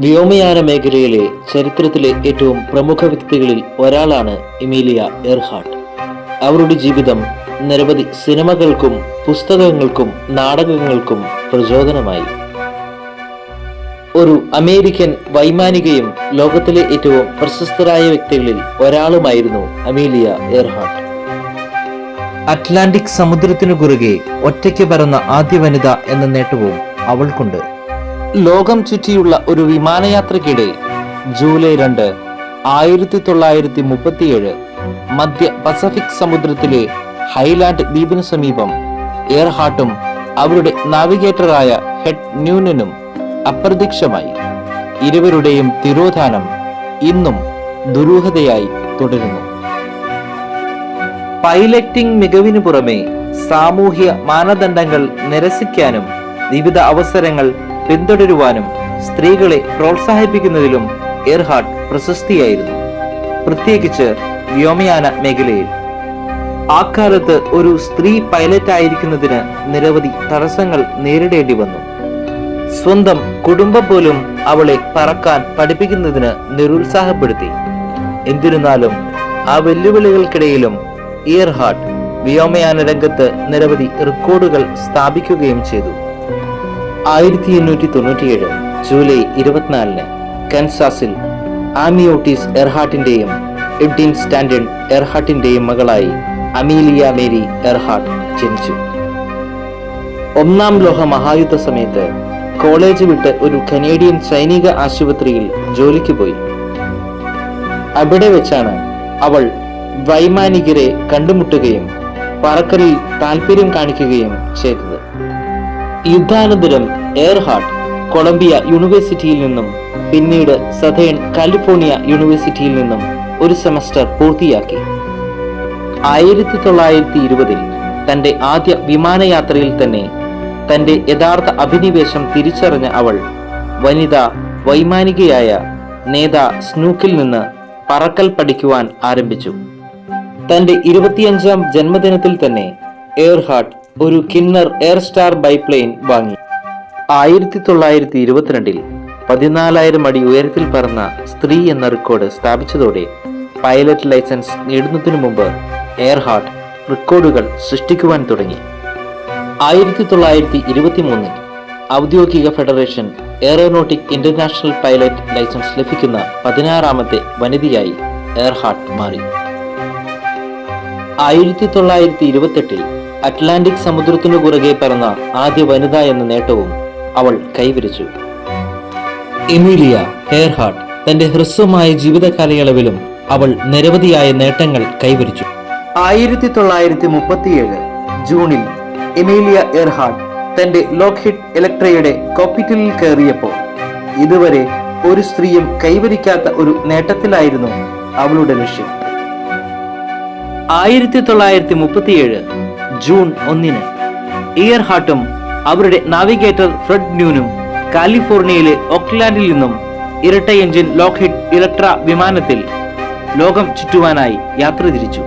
വ്യോമയാന മേഖലയിലെ ചരിത്രത്തിലെ ഏറ്റവും പ്രമുഖ വ്യക്തികളിൽ ഒരാളാണ് എമീലിയ എർഹാട്ട്. അവരുടെ ജീവിതം നിരവധി സിനിമകൾക്കും പുസ്തകങ്ങൾക്കും നാടകങ്ങൾക്കും പ്രചോദനമായി. ഒരു അമേരിക്കൻ വൈമാനികയും ലോകത്തിലെ ഏറ്റവും പ്രശസ്തരായ വ്യക്തികളിൽ ഒരാളുമായിരുന്നു അമീലിയ എർഹാട്ട്. അറ്റ്ലാന്റിക് സമുദ്രത്തിനു കുറുകെ ഒറ്റയ്ക്ക് പറന്ന ആദ്യ വനിത എന്ന നേട്ടവും അവൾക്കുണ്ട്. ലോകം ചുറ്റിയുള്ള ഒരു വിമാനയാത്രയ്ക്കിടെ ജൂലൈ രണ്ട് ആയിരത്തി തൊള്ളായിരത്തി മുപ്പത്തിയേഴ് മധ്യ പസഫിക് സമുദ്രത്തിലെ ഹൈലാൻഡ് ദ്വീപിനു സമീപം എയർഹാർട്ടും അവരുടെ നാവിഗേറ്ററായ ഹെഡ് ന്യൂനനും അപ്രത്യക്ഷമായി. ഇരുവരുടെയും തിരോധാനം ഇന്നും ദുരൂഹതയായി തുടരുന്നു. പൈലറ്റിംഗ് മികവിനു പുറമെ സാമൂഹ്യ മാനദണ്ഡങ്ങൾ നിരസിക്കാനും വിവിധ അവസരങ്ങൾ പിന്തുടരുവാനും സ്ത്രീകളെ പ്രോത്സാഹിപ്പിക്കുന്നതിലും എർഹാട്ട് പ്രശസ്തിയായിരുന്നു. പ്രത്യേകിച്ച് വ്യോമയാന മേഖലയിൽ. അക്കാലത്ത് ഒരു സ്ത്രീ പൈലറ്റ് ആയിരിക്കുന്നതിന് നിരവധി തടസ്സങ്ങൾ നേരിടേണ്ടി വന്നു. സ്വന്തം കുടുംബം പോലും അവളെ പറക്കാൻ പഠിപ്പിക്കുന്നതിന് നിരുത്സാഹപ്പെടുത്തി. എന്നിരുന്നാലും ആ വെല്ലുവിളികൾക്കിടയിലും ഇയർഹാർട്ട് വ്യോമയാന രംഗത്ത് നിരവധി റെക്കോർഡുകൾ സ്ഥാപിക്കുകയും ചെയ്തു. ആയിരത്തി എണ്ണൂറ്റി തൊണ്ണൂറ്റിയേഴ് ജൂലൈ ഇരുപത്തിനാലിന് കൻസാസിൽ ആമിയോട്ടിസ് എർഹാട്ടിന്റെയും എഡ്ഡിൻ സ്റ്റാൻഡൺ എർഹാട്ടിന്റെയും മകളായി അമീലിയ മേരി എർഹാട്ട് ജനിച്ചു. ഒന്നാം ലോക മഹായുദ്ധ സമയത്ത് കോളേജ് വിട്ട് ഒരു കനേഡിയൻ സൈനിക ആശുപത്രിയിൽ ജോലിക്ക് പോയി. അവിടെ വെച്ചാണ് അവൾ വൈമാനികരെ കണ്ടുമുട്ടുകയും പറക്കലിൽ താല്പര്യം കാണിക്കുകയും ചെയ്തത്. യുദ്ധാനന്തരം എയർഹാർട്ട് കൊളംബിയ യൂണിവേഴ്സിറ്റിയിൽ നിന്നും പിന്നീട് സതേൺ കാലിഫോർണിയ യൂണിവേഴ്സിറ്റിയിൽ നിന്നും ഒരു സെമസ്റ്റർ പൂർത്തിയാക്കി. ആയിരത്തി തൊള്ളായിരത്തി ഇരുപതിൽ തന്റെ ആദ്യ വിമാനയാത്രയിൽ തന്നെ തന്റെ യഥാർത്ഥ അഭിനിവേശം തിരിച്ചറിഞ്ഞ അവൾ വനിത വൈമാനികയായ നേത സ്നൂക്കിൽ നിന്ന് പറക്കൽ പഠിക്കുവാൻ ആരംഭിച്ചു. തന്റെ ഇരുപത്തിയഞ്ചാം ജന്മദിനത്തിൽ തന്നെ എയർഹാർട്ട് ഒരു കിന്നർ എയർ സ്റ്റാർ ബൈപ്ലെയിൻ വാങ്ങി. ആയിരത്തി തൊള്ളായിരത്തി ഇരുപത്തിരണ്ടിൽ പതിനാലായിരം അടി ഉയരത്തിൽ പറന്ന സ്ത്രീ എന്ന റെക്കോർഡ് സ്ഥാപിച്ചതോടെ പൈലറ്റ് ലൈസൻസ് നേടുന്നതിനു മുമ്പ് എയർഹാർട്ട് റെക്കോർഡുകൾ സൃഷ്ടിക്കുവാൻ തുടങ്ങി. ആയിരത്തി തൊള്ളായിരത്തി ഇരുപത്തി മൂന്നിൽ ഔദ്യോഗിക federation aeronautic international pilot licence ലഭിക്കുന്ന പതിനാറാമത്തെ വനിതയായി എയർഹാർട്ട് മാറി. ആയിരത്തി തൊള്ളായിരത്തി ഇരുപത്തെട്ടിൽ അറ്റ്ലാന്റിക് സമുദ്രത്തിനു കുറുകെ പറന്ന ആദ്യ വനിത എന്ന നേട്ടവും അവൾ കൈവരിച്ചു. എമീലിയ ഹെയർഹാർട്ട് തന്റെ ഹ്രസ്വമായ ജീവിത കാലയളവിലും അവൾ നിരവധിയായ നേട്ടങ്ങൾ കൈവരിച്ചു. ആയിരത്തി തൊള്ളായിരത്തി മുപ്പത്തിയേഴ് ജൂണിൽ എമീലിയ എയർഹാർട്ട് തന്റെ ലോക്ഹിഡ് ഇലക്ട്രയുടെ കോപ്പിറ്റലിൽ കയറിയപ്പോൾ ഇതുവരെ ഒരു സ്ത്രീയും കൈവരിക്കാത്ത ഒരു നേട്ടത്തിലായിരുന്നു അവളുടെ ലക്ഷ്യം. ആയിരത്തി തൊള്ളായിരത്തി മുപ്പത്തിയേഴ് ജൂൺ ഒന്നിന്. ഇയർ ഹാർട്ടും അവരുടെ നാവിഗേറ്റർ ഫ്രെഡ് ന്യൂനും കാലിഫോർണിയയിലെ ഓക്ലാൻഡിൽ നിന്നും ഇരട്ട എഞ്ചിൻ ലോക്ക്ഹിഡ് ഇലക്ട്ര വിമാനത്തിൽ ലോകം ചുറ്റുവാനായി യാത്ര തിരിച്ചു.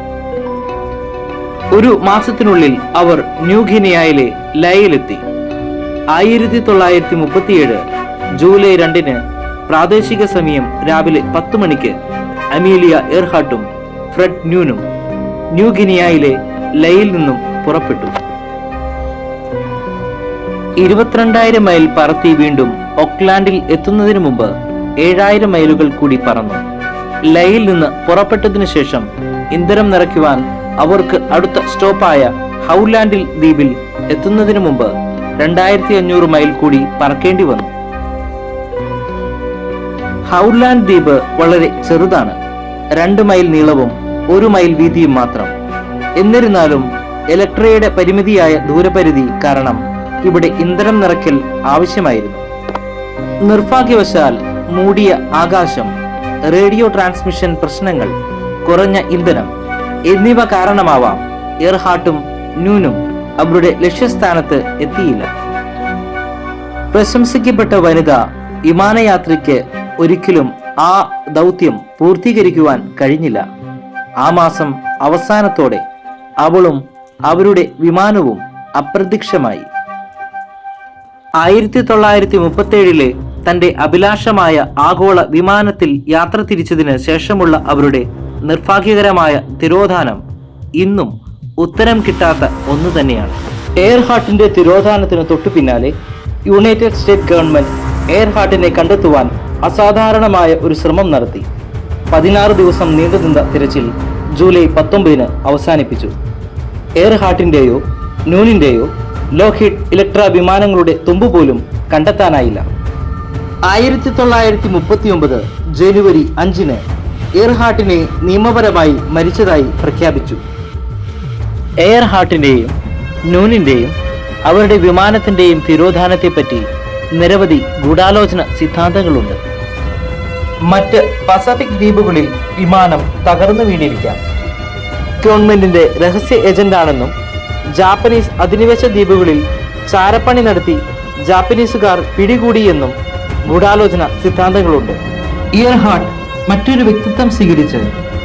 ഒരു മാസത്തിനുള്ളിൽ അവർ ന്യൂഗിനിയയിലെ ലയയിലെത്തി. ആയിരത്തി തൊള്ളായിരത്തി മുപ്പത്തിയേഴ് ജൂലൈ രണ്ടിന് പ്രാദേശിക സമയം രാവിലെ പത്ത് മണിക്ക് അമീലിയ എർഹാട്ടും ഫ്രെഡ് ന്യൂനും ന്യൂഗിനിയയിലെ ലയിൽ നിന്നും പുറപ്പെട്ടു. ഇരുപത്തിരണ്ടായിരം മൈൽ പറത്തി വീണ്ടും ഒക്ലാൻഡിൽ എത്തുന്നതിനു മുമ്പ് ഏഴായിരം മൈലുകൾ കൂടി പറന്നു. ലയിൽ നിന്ന് പുറപ്പെട്ടതിനു ശേഷം ഇന്ധനം നിറയ്ക്കുവാൻ അവർക്ക് അടുത്ത സ്റ്റോപ്പായ ഹൗലാൻഡിൽ ദ്വീപിൽ എത്തുന്നതിനു മുമ്പ് രണ്ടായിരത്തി അഞ്ഞൂറ് മൈൽ കൂടി പറക്കേണ്ടി വന്നു. ഹൗലാൻഡ് ദ്വീപ് വളരെ ചെറുതാണ്. രണ്ട് മൈൽ നീളവും ഒരു മൈൽ വീതിയും മാത്രം. എന്നിരുന്നാലും ഇലക്ട്രയുടെ പരിമിതിയായ ദൂരപരിധി കാരണം ഇവിടെ ഇന്ധനം നിറയ്ക്കൽ ആവശ്യമായിരുന്നു. നിർഭാഗ്യവശാൽ മൂടിയ ആകാശം റേഡിയോ ട്രാൻസ്മിഷൻ പ്രശ്നങ്ങൾ കുറഞ്ഞ ഇന്ധനം എന്നിവ കാരണമാവാം എർഹാട്ടും ന്യൂനും അവരുടെ ലക്ഷ്യസ്ഥാനത്ത് എത്തിയില്ല. പ്രശംസിക്കപ്പെട്ട വനിത വിമാനയാത്രയ്ക്ക് ഒരിക്കലും ആ ദൗത്യം പൂർത്തീകരിക്കുവാൻ കഴിഞ്ഞില്ല. ആ മാസം അവസാനത്തോടെ അവളും അവരുടെ വിമാനവും അപ്രത്യക്ഷമായി. ആയിരത്തി തൊള്ളായിരത്തി മുപ്പത്തേഴിലെ തന്റെ അഭിലാഷമായ ആഗോള വിമാനത്തിൽ യാത്ര തിരിച്ചതിന് ശേഷമുള്ള അവരുടെ നിർഭാഗ്യകരമായ തിരോധാനം ഇന്നും ഉത്തരം കിട്ടാത്ത ഒന്ന് തന്നെയാണ്. എയർ ഹാർട്ടിന്റെ തിരോധാനത്തിന് തൊട്ടു പിന്നാലെ യുണൈറ്റഡ് സ്റ്റേറ്റ് ഗവൺമെന്റ് എയർ ഹാർട്ടിനെ കണ്ടെത്തുവാൻ അസാധാരണമായ ഒരു ശ്രമം നടത്തി. പതിനാറ് ദിവസം നീണ്ടുനിന്ന തിരച്ചിൽ ജൂലൈ പത്തൊമ്പതിന് അവസാനിപ്പിച്ചു. എയർ ഹാർട്ടിന്റെയോ നൂനിന്റെയോ ലോഹിഡ് ഇലക്ട്ര വിമാനങ്ങളുടെ തുമ്പ് പോലും കണ്ടെത്താനായില്ല. ആയിരത്തി തൊള്ളായിരത്തി മുപ്പത്തി ഒമ്പത് ജനുവരി അഞ്ചിന് എയർ ഹാർട്ടിനെ നിയമപരമായി മരിച്ചതായി പ്രഖ്യാപിച്ചു. എയർ നൂനിന്റെയും അവരുടെ വിമാനത്തിന്റെയും തിരോധാനത്തെപ്പറ്റി നിരവധി ഗൂഢാലോചന സിദ്ധാന്തങ്ങളുണ്ട്. മറ്റ് പസഫിക് ദ്വീപുകളിൽ വിമാനം തകർന്നു വീണിരിക്കാം. ഗവൺമെന്റിന്റെ രഹസ്യ ഏജന്റാണെന്നും ജാപ്പനീസ് അധിനിവേശ ദ്വീപുകളിൽ ചാരപ്പണി നടത്തി ജാപ്പനീസുകാർ പിടികൂടിയെന്നും ഗൂഢാലോചന സിദ്ധാന്തങ്ങളുണ്ട്. ഇയർഹാർട്ട് മറ്റൊരു വ്യക്തിത്വം സ്വീകരിച്ച്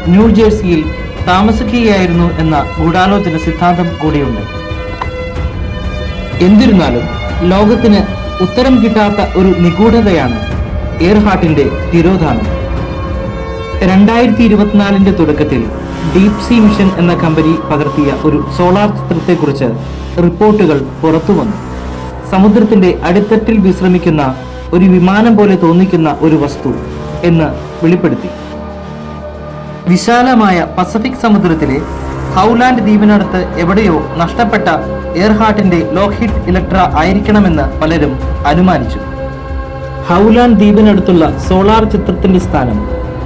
ന്യൂജേഴ്സിയിൽ താമസിക്കുകയായിരുന്നു എന്ന ഗൂഢാലോചന സിദ്ധാന്തം കൂടിയുണ്ട്. എന്നിരുന്നാലും ലോകത്തിന് ഉത്തരം കിട്ടാത്ത ഒരു നിഗൂഢതയാണ് എയർഹാർട്ടിന്റെ തിരോധാനം. രണ്ടായിരത്തി ഇരുപത്തിനാലിന്റെ തുടക്കത്തിൽ ഡീപ് സീ മിഷൻ എന്ന കമ്പനി പകർത്തിയ ഒരു സോളാർ ചിത്രത്തെക്കുറിച്ച് റിപ്പോർട്ടുകൾ പുറത്തു വന്നു സമുദ്രത്തിന്റെ അടിത്തട്ടിൽ വിശ്രമിക്കുന്ന ഒരു വിമാനം പോലെ തോന്നിക്കുന്ന ഒരു വസ്തു എന്ന് വെളിപ്പെടുത്തി. വിശാലമായ പസഫിക് സമുദ്രത്തിലെ ഹൗലാൻഡ് ദ്വീപിനടുത്ത് എവിടെയോ നഷ്ടപ്പെട്ട എയർഹാർട്ടിന്റെ ലോക്ഹിറ്റ് ഇലക്ട്ര ആയിരിക്കണമെന്ന് പലരും അനുമാനിച്ചു. ഹൗലാൻഡ് ദ്വീപിനടുത്തുള്ള സോളാർ ചിത്രത്തിന്റെ സ്ഥാനം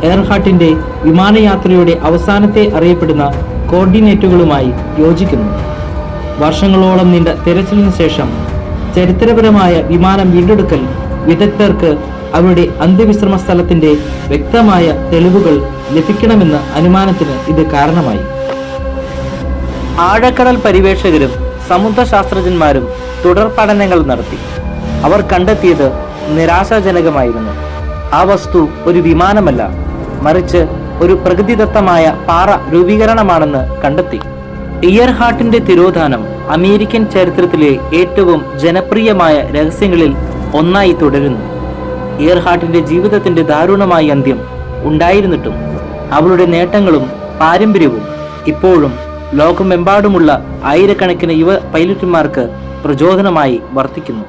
എയർഹാർട്ടിന്റെ വിമാനയാത്രയുടെ അവസാനത്തെ അറിയപ്പെടുന്ന കോർഡിനേറ്റുകളുമായി യോജിക്കുന്നു. വർഷങ്ങളോളം നീണ്ട തെരച്ചിലിന് ശേഷം ചരിത്രപരമായ വിമാനം വീണ്ടെടുക്കൽ വിദഗ്ധർക്ക് അവരുടെ അന്ത്യവിശ്രമ സ്ഥലത്തിന്റെ വ്യക്തമായ തെളിവുകൾ ലഭിക്കണമെന്ന അനുമാനത്തിന് ഇത് കാരണമായി. ആഴക്കടൽ പരിവേഷകരും സമുദ്രശാസ്ത്രജ്ഞന്മാരും തുടർ പഠനങ്ങൾ നടത്തി. അവർ കണ്ടെത്തിയത് നിരാശാജനകമായിരുന്നു. ആ വസ്തു ഒരു വിമാനമല്ല. മറിച്ച് ഒരു പ്രകൃതിദത്തമായ പാറ രൂപീകരണമാണെന്ന് കണ്ടെത്തി. ഇയർഹാർട്ടിന്റെ തിരോധാനം അമേരിക്കൻ ചരിത്രത്തിലെ ഏറ്റവും ജനപ്രിയമായ രഹസ്യങ്ങളിൽ ഒന്നായി തുടരുന്നു. ഇയർഹാർട്ടിന്റെ ജീവിതത്തിന്റെ ദാരുണമായ അന്ത്യം ഉണ്ടായിരുന്നിട്ടും അവളുടെ നേട്ടങ്ങളും പാരമ്പര്യവും ഇപ്പോഴും ലോകമെമ്പാടുമുള്ള ആയിരക്കണക്കിന് യുവ പൈലറ്റുമാർക്ക് പ്രചോദനമായി വർത്തിക്കുന്നു.